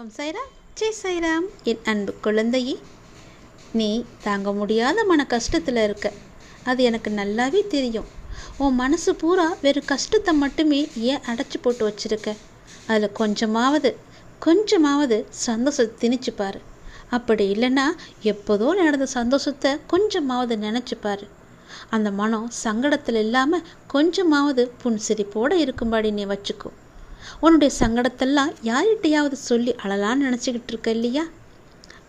ஓம் சைராம். ஜெய் சைராம். என் அன்பு குழந்தையே நீ தாங்க முடியாத மன கஷ்டத்தில் இருக்க. அது எனக்கு நல்லாவே தெரியும். உன் மனசு பூரா வெறும் கஷ்டத்தை மட்டுமே ஏன் அடைச்சி போட்டு வச்சிருக்க? அதில் கொஞ்சமாவது கொஞ்சமாவது சந்தோஷத்தை திணிச்சு பாரு. அப்படி இல்லைன்னா எப்போதோ நடந்த சந்தோஷத்தை கொஞ்சமாவது நினச்சி அந்த மனம் சங்கடத்தில் இல்லாமல் கொஞ்சமாவது புன்சிரிப்போடு இருக்கும்படி நீ வச்சுக்கோ. உன்னுடைய சங்கடத்தெல்லாம் யார்கிட்டையாவது சொல்லி அழலான்னு நினச்சிக்கிட்டு இருக்க இல்லையா?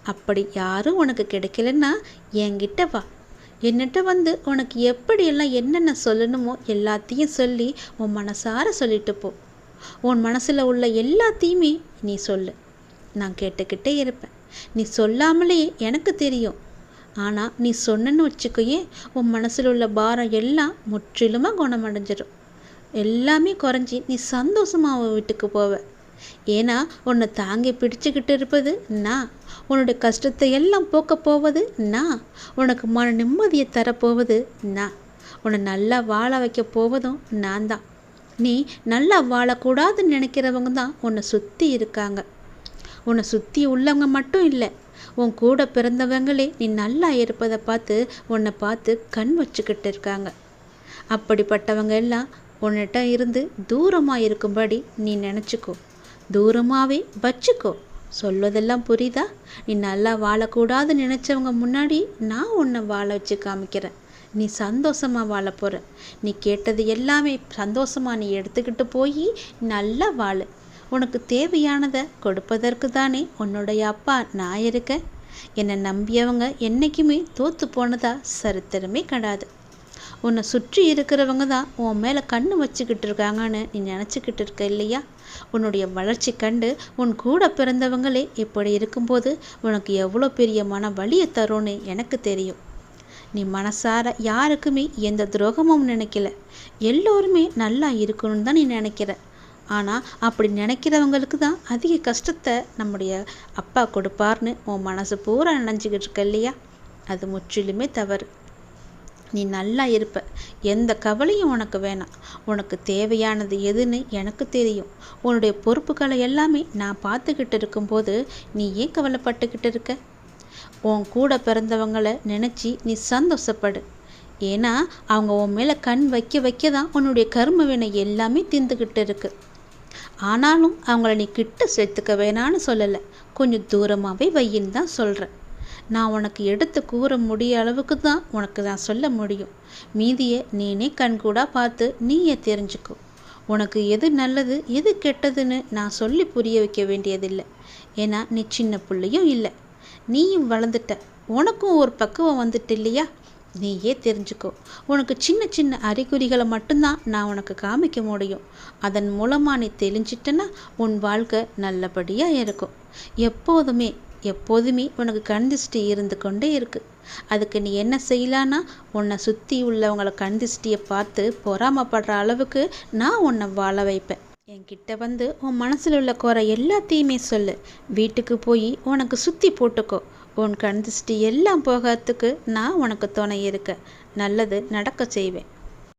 அப்படி யாரும் உனக்கு கிடைக்கலன்னா என்கிட்ட வா. என்னிட்ட வந்து உனக்கு எப்படியெல்லாம் என்னென்ன சொல்லணுமோ எல்லாத்தையும் சொல்லி உன் மனசார சொல்லிட்டு போ. உன் மனசில் உள்ள எல்லாத்தையுமே நீ சொல்லு. நான் கேட்டுக்கிட்டே இருப்பேன். நீ சொல்லாமலேயே எனக்கு தெரியும். ஆனால் நீ சொன்னன்னு வச்சுக்கோயே உன் மனசில் உள்ள பாரம் எல்லாம் முற்றிலுமாக குணமடைஞ்சிடும் எல்லாமே குறைஞ்சி நீ சந்தோஷமாக அவன் வீட்டுக்கு போவ. ஏன்னா உன்னை தாங்கி பிடிச்சுக்கிட்டு இருப்பது நான். உன்னுடைய கஷ்டத்தை எல்லாம் போக்க போவது நான். உனக்கு மன நிம்மதியை தரப்போவது நான். உன்னை நல்லா வாழ வைக்க போவதும் நான் தான். நீ நல்லா வாழக்கூடாதுன்னு நினைக்கிறவங்க தான் உன்னை சுற்றி இருக்காங்க. உன்னை சுற்றி உள்ளவங்க மட்டும் இல்லை உன் கூட பிறந்தவங்களே நீ நல்லா இருப்பதை பார்த்து உன்னை பார்த்து கண் வச்சுக்கிட்டு இருக்காங்க. அப்படிப்பட்டவங்க எல்லாம் உன்னிட்ட இருந்து தூரமாக இருக்கும்படி நீ நினச்சிக்கோ. தூரமாகவே வச்சுக்கோ. சொல்வதெல்லாம் புரியுதா? நீ நல்லா வாழக்கூடாது நினச்சவங்க முன்னாடி நான் உன்னை வாழ வச்சு காமிக்கிறேன். நீ சந்தோஷமாக வாழ போகிற நீ கேட்டது எல்லாமே சந்தோஷமாக நீ எடுத்துக்கிட்டு போய் நல்லா வாழ. உனக்கு தேவையானதை கொடுப்பதற்கு தானே உன்னுடைய அப்பா நான் இருக்கேன். என்னை நம்பியவங்க என்றைக்குமே தோற்று போனதா சரித்திரமே கிடையாது உன்னை சுற்றி இருக்கிறவங்க தான் உன் மேலே கண்ணு வச்சுக்கிட்டு இருக்காங்கன்னு நீ நினச்சிக்கிட்டு இருக்க இல்லையா? உன்னுடைய வளர்ச்சி கண்டு உன் கூட பிறந்தவங்களே இப்படி இருக்கும்போது உனக்கு எவ்வளோ பெரிய மன வலியை தரும்னு எனக்கு தெரியும். நீ மனசார யாருக்குமே எந்த துரோகமும் நினைக்கல. எல்லோருமே நல்லா இருக்கணும்னு தான் நீ நினைக்கிற. ஆனால் அப்படி நினைக்கிறவங்களுக்கு தான் அதிக கஷ்டத்தை நம்முடைய அப்பா கொடுப்பார்னு உன் மனசு பூரா நினைஞ்சிக்கிட்டு இருக்க இல்லையா? அது முற்றிலுமே தவறு. நீ நல்லா இருப்ப. எந்த கவலையும் உனக்கு வேணாம். உனக்கு தேவையானது எதுன்னு எனக்கு தெரியும். உன்னுடைய பொறுப்புகளை எல்லாமே நான் பார்த்துக்கிட்டு இருக்கும்போது நீ ஏன் கவலைப்பட்டுக்கிட்டு இருக்க? உன் கூட பிறந்தவங்களை நினச்சி நீ சந்தோஷப்படு. ஏன்னா அவங்க உன் மேலே கண் வைக்க வைக்க தான் உன்னுடைய கர்ம வினை எல்லாமே திந்துக்கிட்டு இருக்கு. ஆனாலும் அவங்கள நீ கிட்ட சேர்த்துக்க வேணான்னு சொல்லலை. கொஞ்சம் தூரமாகவே வையின்னு தான் சொல்கிறேன் நான் உனக்கு எடுத்து கூற முடிய அளவுக்கு தான் உனக்கு நான் சொல்ல முடியும். மீதியை நீனே கண்கூடாக பார்த்து நீயே தெரிஞ்சுக்கோ. உனக்கு எது நல்லது எது கெட்டதுன்னு நான் சொல்லி புரிய வைக்க வேண்டியதில்லை. ஏன்னா நீ சின்ன பிள்ளையும் இல்லை. நீயும் வளர்ந்துட்ட. உனக்கும் ஒரு பக்குவம் வந்துட்டு இல்லையா? நீயே தெரிஞ்சுக்கோ. உனக்கு சின்ன சின்ன அறிகுறிகளை மட்டும்தான் நான் உனக்கு காமிக்க முடியும். அதன் மூலமாக நீ தெளிஞ்சிட்டனா உன் வாழ்க்கை நல்லபடியாக இருக்கும். எப்போதுமே எப்போதுமே உனக்கு கண் திருஷ்டி இருந்து கொண்டே இருக்கு. அதுக்கு நீ என்ன செய்யலான்னா உன்னை சுற்றி உள்ளவங்களை கண் திருஷ்டியை பார்த்து பொறாமப்படுற அளவுக்கு நான் உன்னை வாழ வைப்பேன். என்கிட்ட வந்து உன் மனசில் உள்ள குறை எல்லாத்தையுமே சொல்லு. வீட்டுக்கு போய் உனக்கு சுற்றி போட்டுக்கோ. உன் கண் திருஷ்டி எல்லாம் போகிறதுக்கு நான் உனக்கு துணை இருக்க. நல்லது நடக்க செய்வேன்.